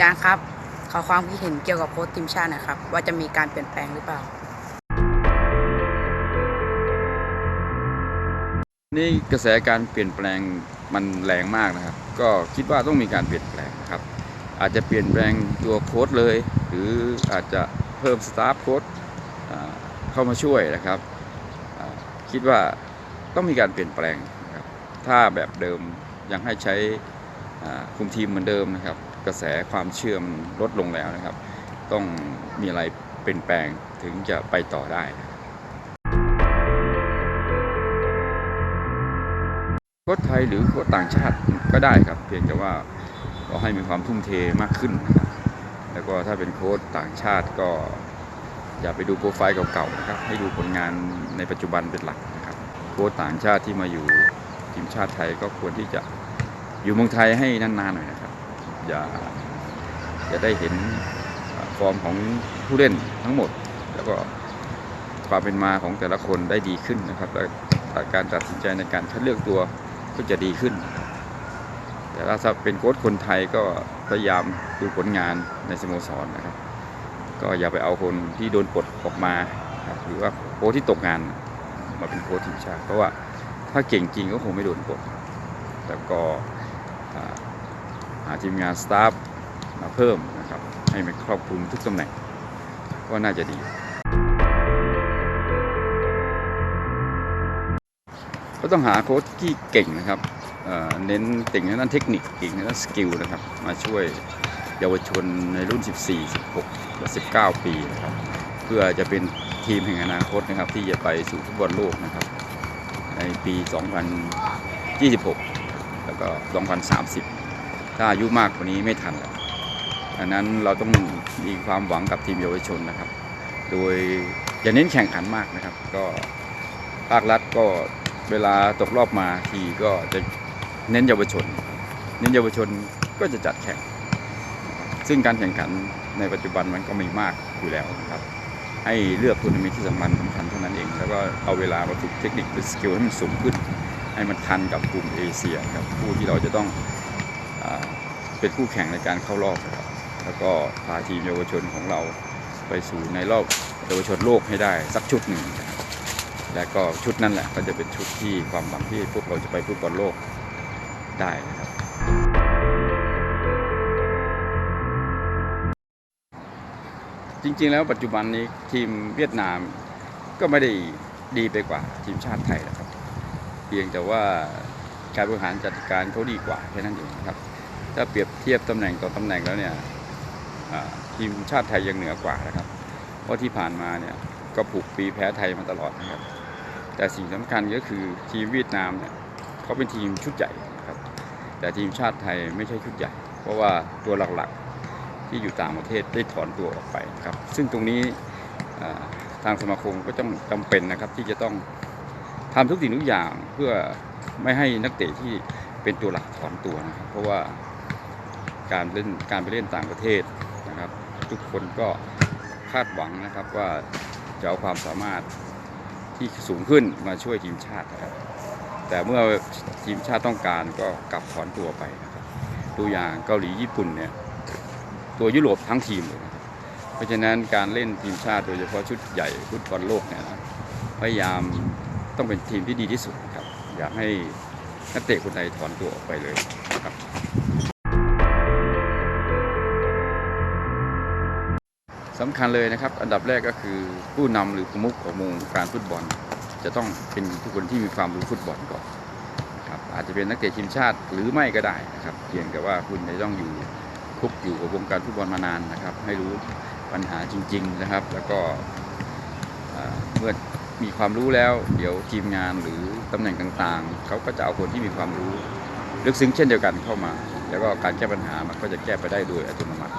จารย์ครับ ขอความคิดเห็นเกี่ยวกับโค้ชทีมชาติหนะครับ ว่าจะมีการเปลี่ยนแปลงหรือเปล่า นี่กระแสการเปลี่ยนแปลงมันแรงมากนะครับ ก็คิดว่าต้องมีการเปลี่ยนแปลงนะครับ อาจจะเปลี่ยนแปลงตัวโค้ดเลย หรืออาจจะเพิ่มสตาฟโค้ดเข้ามาช่วยนะครับคิดว่าต้องมีการเปลี่ยนแปลงนะครับ ถ้าแบบเดิมยังให้ใช้คุมทีมเหมือนเดิมนะครับ กระแสความเชื่อมลดลงแล้วนะครับ ต้องมีอะไรเปลี่ยนแปลงถึงจะไปต่อได้ครับโค้ชไทยหรือโค้ชต่างชาติก็ได้ครับ เพียงแต่ว่าก็ให้มีความทุ่มเทมากขึ้นนะครับแล้วก็ถ้าเป็นโค้ชต่างชาติก็อย่าไปดูโปรไฟล์เก่าๆนะครับ ให้ดูผลงานในปัจจุบันเป็นหลักนะครับ โค้ชต่างชาติที่มาอยู่ทีมชาติไทยก็ควรที่จะอยู่เมืองไทยให้นานๆหน่อยนะ อย่าอย่าได้เห็นฟอร์มของผู้เล่นทั้งหมด แล้วก็ความเป็นมาของแต่ละคนได้ดีขึ้นนะครับและการตัดสินใจในการคัดเลือกตัวก็จะดีขึ้น แต่ถ้าเป็นโค้ชคนไทยก็พยายามดูผลงานในสโมสรนะครับ ก็อย่าไปเอาคนที่โดนปลดออกมาหรือว่าโค้ชที่ตกงานมาเป็นโค้ชทีมชาติเพราะว่าถ้าเก่งจริงก็คงไม่โดนปลดแล้วก็ หาทีมงานสตาฟมาเพิ่มนะครับให้มันครอบคลุมทุกตำแหน่ง ก็น่าจะดีก็ต้องหาโค้ชที่เก่งนะครับเเน้นเก่งในด้านเทคนิคเก่งในด้านสกิลนะครับ มาช่วยเยาวชนในรุ่น 14 16 และ 19 ปีนะครับ เพื่อจะเป็นทีมแห่งอนาคตนะครับ ที่จะไปสู่ฟุตบอลโลกนะครับ ในปี 2026 แล้วก็ 2030 ถ้าอายุมากกว่านี้ไม่ทันแล้วดังนั้นเราต้องมีความหวังกับทีมเยาวชนนะครับ โดยอย่าเน้นแข่งขันมากนะครับ ก็ภาครัฐก็เวลาตกรอบมาทีก็จะเน้นเยาวชน เน้นเยาวชนก็จะจัดแข่ง ซึ่งการแข่งขันในปัจจุบันมันก็มีมากอยู่แล้วนะครับ ให้เลือกทัวร์นาเมนต์ที่สำคัญสำคัญเท่านั้นเอง แล้วก็เอาเวลามาฝึกเทคนิคหรือสกิลให้มันสูงขึ้น ให้มันทันกับกลุ่มเอเชียครับผู้ที่เราจะต้อง เป็นคู่แข่งในการเข้ารอบนะครับแล้วก็พาทีมเยาวชนของเราไปสู่ในรอบเยาวชนโลกให้ได้สักชุดหนึ่งนะครับและก็ชุดนั้นแหละก็จะเป็นชุดที่ความหวังที่พวกเราจะไปฟุตบอลโลกได้นะครับจริงๆแล้วปัจจุบันนี้ทีมเวียดนามก็ไม่ได้ดีไปกว่าทีมชาติไทยนะครับ เพียงแต่ว่าการบริหารจัดการเขาดีกว่าแค่นั้นเองนะครับ ถ้าเปรียบเทียบตำแหน่งต่อตำแหน่งแล้วเนี่ยทีมชาติไทยยังเหนือกว่านะครับ เพราะที่ผ่านมาเนี่ยก็ผูกปีแพ้ไทยมาตลอดนะครับ แต่สิ่งสำคัญก็คือทีมเวียดนามเนี่ยเขาเป็นทีมชุดใหญ่นะครับ แต่ทีมชาติไทยไม่ใช่ชุดใหญ่ เพราะว่าตัวหลักๆที่อยู่ต่างประเทศได้ถอนตัวออกไปนะครับ ซึ่งตรงนี้ทางสมาคมก็ต้องจำเป็นนะครับที่จะต้องทำทุกสิ่งทุกอย่างเพื่อไม่ให้นักเตะที่เป็นตัวหลักถอนตัวนะครับ เพราะว่า การเล่นการไปเล่นต่างประเทศนะครับ ทุกคนก็คาดหวังนะครับว่าจะเอาความสามารถที่สูงขึ้นมาช่วยทีมชาตินะครับ แต่เมื่อทีมชาติต้องการก็กลับถอนตัวไปนะครับตัวอย่างเกาหลีญี่ปุ่นเนี่ยตัวยุโรปทั้งทีมเลยเพราะฉะนั้นการเล่นทีมชาติโดยเฉพาะชุดใหญ่ฟุตบอลโลกเนี่ยนะพยายามต้องเป็นทีมที่ดีที่สุดครับ อยากให้นักเตะคนใดถอนตัวออกไปเลยนะครับ สำคัญเลยนะครับ อันดับแรกก็คือผู้นำหรือประมุขของวงการฟุตบอล จะต้องเป็นทุกคนที่มีความรู้ฟุตบอลก่อนนะครับอาจจะเป็นนักเตะทีมชาติหรือไม่ก็ได้นะครับเพียงแต่ว่าคุณจะต้องอยู่คุกอยู่กับวงการฟุตบอลมานานนะครับ ให้รู้ปัญหาจริง ๆนะครับ แล้วก็เมื่อมีความรู้แล้ว เดี๋ยวทีมงานหรือตำแหน่งต่างๆ เขาก็จะเอาคนที่มีความรู้ลึกซึ้งเช่นเดียวกันเข้ามา แล้วก็การแก้ปัญหามันก็จะแก้ไปได้โดยอัตโนมัติ